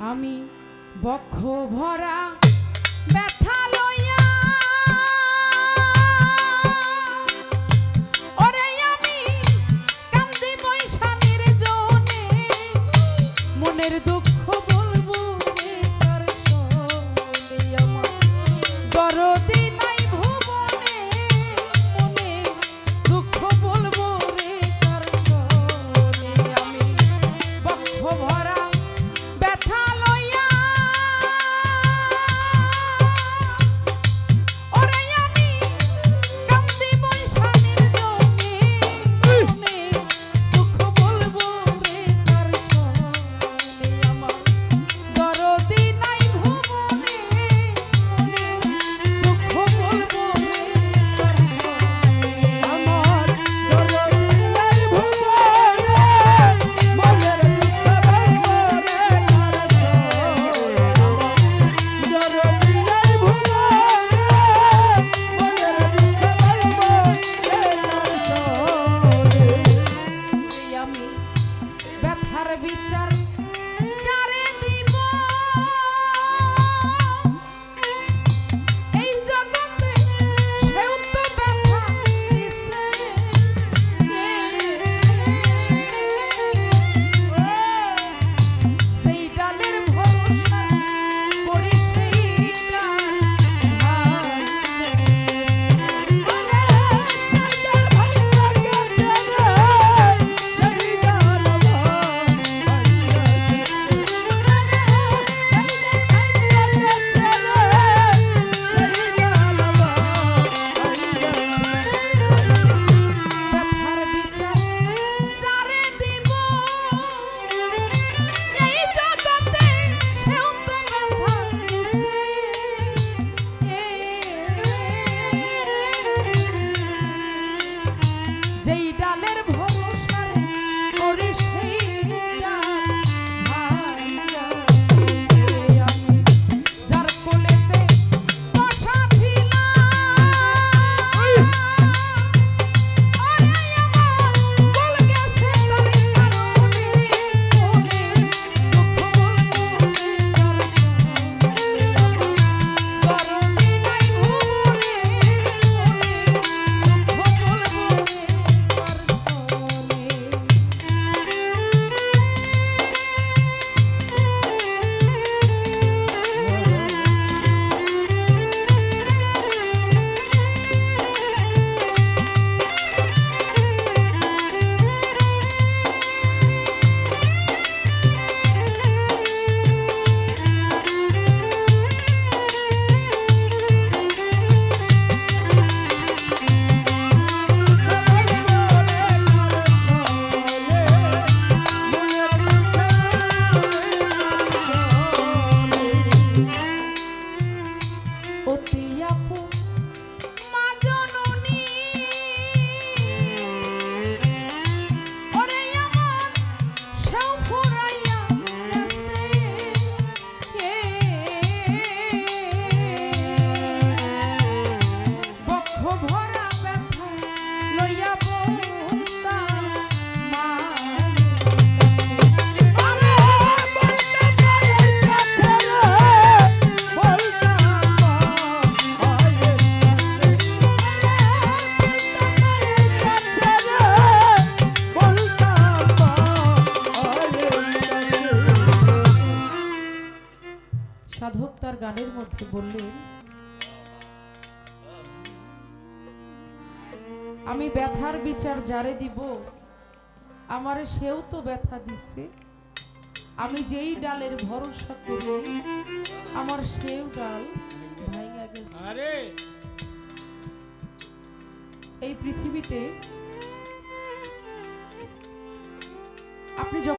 আমি বক্ষ ভরা ব্যথা লইয়া আমি মনের দুঃখ ব্যথার বিচার গানের মধ্যে বললেন আমি ব্যথার বিচার জারে দিব আমারে সেও তো ব্যথা দিছে। আমি যেই ডালের ভরসা করি আমার সেও ডাল এই পৃথিবীতে আপনি যখন